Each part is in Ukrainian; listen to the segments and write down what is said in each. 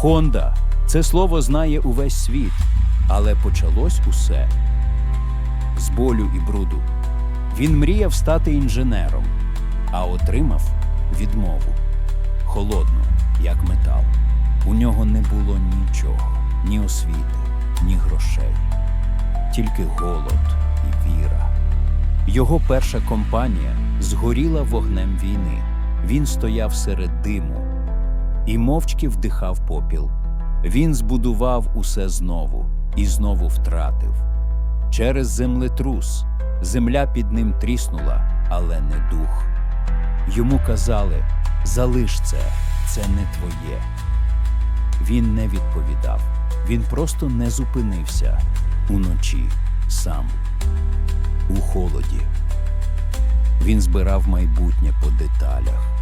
Хонда це слово знає увесь світ, але почалось усе з болю і бруду. Він мріяв стати інженером, а отримав відмову холодну, як метал. У нього не було нічого, ні освіти, ні грошей, тільки голод і віра. Його перша компанія згоріла вогнем війни. Він стояв серед диму і мовчки вдихав попіл. Він збудував усе знову і знову втратив. Через землетрус земля під ним тріснула, але не дух. Йому казали: залиш це, це не твоє. Він не відповідав, він просто не зупинився уночі сам, у холоді. Він збирав майбутнє по деталях,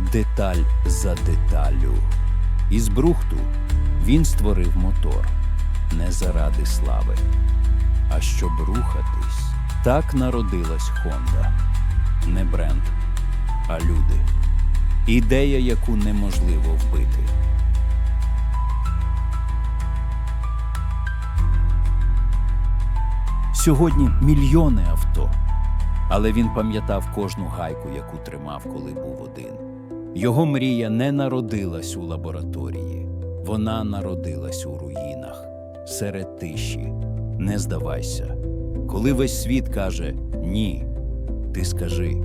деталь за деталю. Із брухту він створив мотор не заради слави, а щоб рухатись. Так народилась Хонда. Не бренд, а люди. Ідея, яку неможливо вбити. Сьогодні мільйони авто. Але він пам'ятав кожну гайку, яку тримав, коли був один. Його мрія не народилась у лабораторії, вона народилась у руїнах, серед тиші. Не здавайся. Коли весь світ каже ні, ти скажи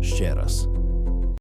ще раз.